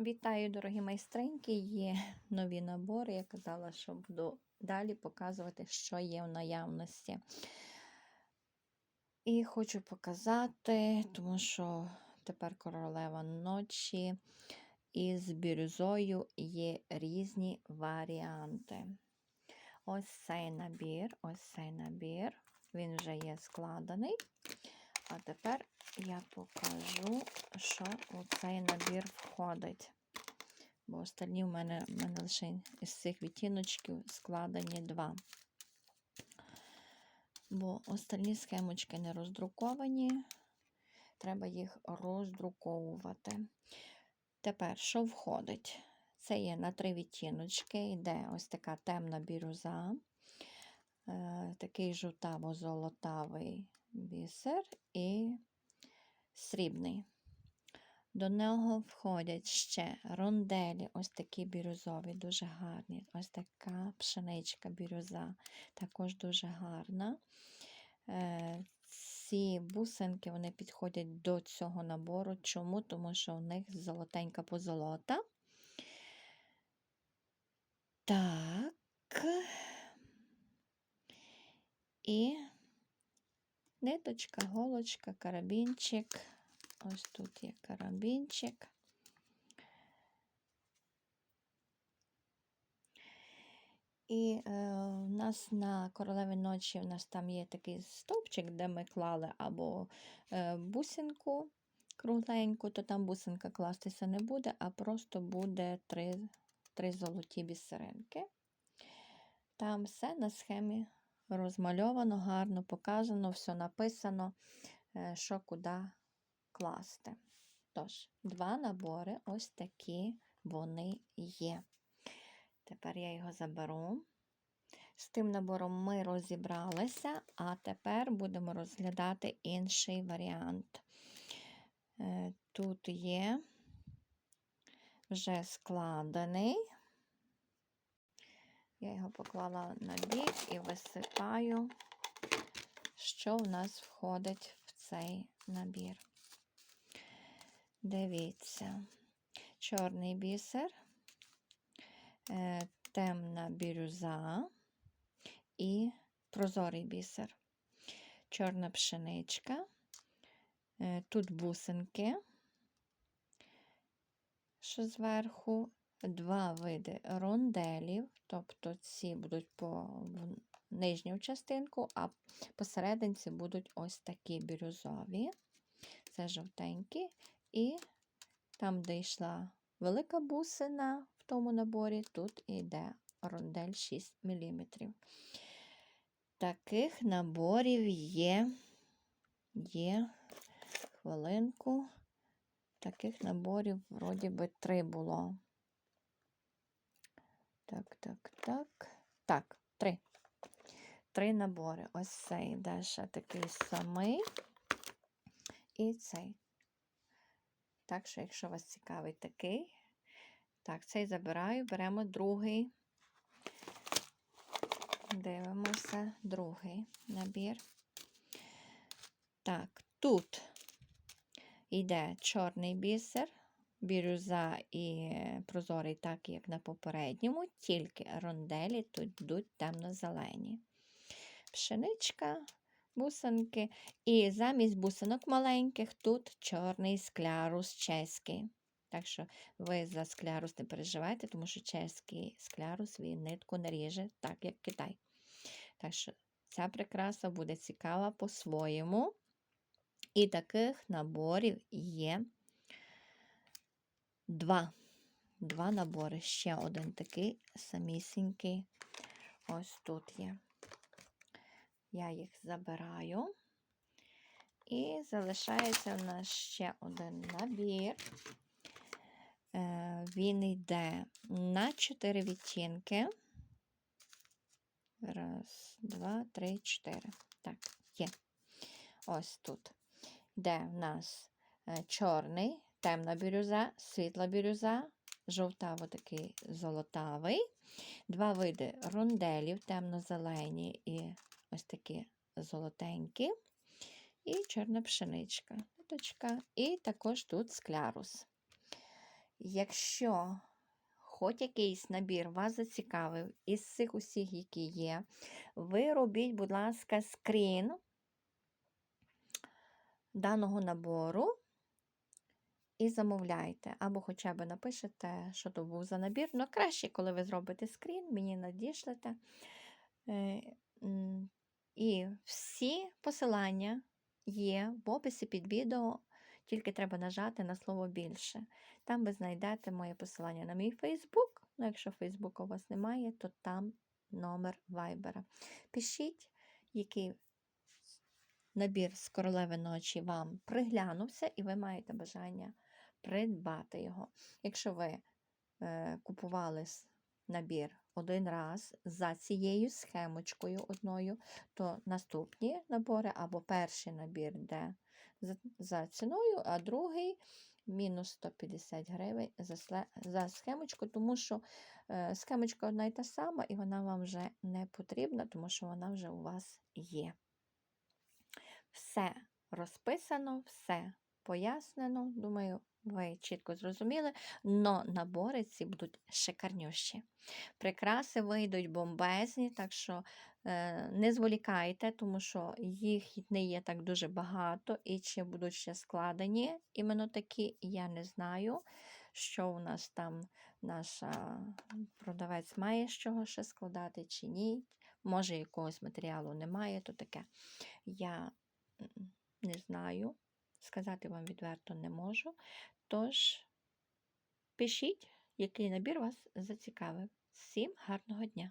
Вітаю, дорогі майстринки! Є нові набори. Я казала, що буду далі показувати, що є в наявності. І хочу показати, тому що тепер королева ночі із бірюзою є різні варіанти. Ось цей набір, ось цей набір, він вже є складений. А тепер я покажу, що у цей набір входить. Бо останні в мене, в мене лише із цих відтіночків складені два. Бо останні схемочки не роздруковані, треба їх роздруковувати. Тепер, що входить? Це є на три відтіночки, йде ось така темна бірюза, е, такий жовтаво-золотавий бісер і срібний. До нього входять ще ронделі, ось такі бірюзові, дуже гарні. Ось така пшеничка бірюза, також дуже гарна. Е, Ці бусинки вони підходять до цього набору. Чому? Тому що у них золотенька позолота. Так. І ниточка, голочка, карабінчик. Ось тут є карабінчик. І е, у нас на королеві ночі у нас там є такий стовпчик, де ми клали або е, бусинку кругленьку, то там бусинка кластися не буде, а просто буде три, три золоті бісеринки. Там все на схемі розмальовано, гарно показано, все написано, е, що куди класти. Тож, два набори ось такі вони є. Тепер я його заберу. З тим набором ми розібралися, а тепер будемо розглядати інший варіант. Е, Тут є вже складений. Я його поклала на бік і висипаю, що в нас входить в цей набір. Дивіться, чорний бісер, е, темна бірюза і прозорий бісер, чорна пшеничка, е, тут бусинки, що зверху, два види ронделів, тобто ці будуть по нижню частинку, а посерединці будуть ось такі бірюзові. Це жовтенькі. І там, де йшла велика бусина в тому наборі, тут йде рондель 6 мм. Таких наборів є, є, хвилинку, таких наборів, вроді би, три було. Так, так, так. Так, три. Три набори. Ось цей ще такий самий. І цей. Так що, якщо вас цікавить такий, так, цей забираю, беремо другий. Дивимося другий набір. Так, тут йде чорний бісер, бірюза і прозорий, так як на попередньому, тільки ронделі тут йдуть темно-зелені. Пшеничка, бусинки. І замість бусинок маленьких тут чорний склярус чеський. Так що ви за склярус не переживайте, тому що чеський склярус він нитку не ріже, так як Китай. Так що ця прикраса буде цікава по-своєму. І таких наборів є два. Два набори. Ще один такий самісінький. Ось тут є. Я їх забираю. І залишається у нас ще один набір. Е, Він йде на 4 відтінки. Раз, два, три, чотири. Так, є. Ось тут. Йде в нас е, чорний, темна бірюза, світла бірюза, жовтаво такий золотавий. Два види ронделів, темно-зелені і ось такі золотенькі. І чорна пшеничка. І також тут склярус. Якщо хоч якийсь набір вас зацікавив із цих усіх, які є, ви робіть, будь ласка, скрін даного набору і замовляйте. Або хоча б напишете, що то був за набір. Ну, краще, коли ви зробите скрін, мені надішлете. І всі посилання є в описі під відео, тільки треба нажати на слово більше. Там ви знайдете моє посилання на мій Фейсбук. Ну, якщо Фейсбуку у вас немає, то там номер Вайбера. Пишіть, який набір з королеви ночі вам приглянувся, і ви маєте бажання придбати його. Якщо ви е, купували набір один раз за цією схемочкою одною, то наступні набори або перший набір йде за, ціною, а другий мінус 150 гривень за, за схемочку, тому що е, схемочка одна й та сама, і вона вам вже не потрібна, тому що вона вже у вас є. Все розписано, все пояснено. Думаю, ви чітко зрозуміли. Но набори ці будуть шикарнющі. Прикраси вийдуть бомбезні, так що е, не зволікайте, тому що їх не є так дуже багато, і чи будуть ще складені іменно такі, я не знаю, що у нас там наша продавець має з чого ще складати чи ні. Може, якогось матеріалу немає, то таке. Я не знаю, сказати вам відверто не можу. Тож пишіть, який набір вас зацікавив. Всім гарного дня!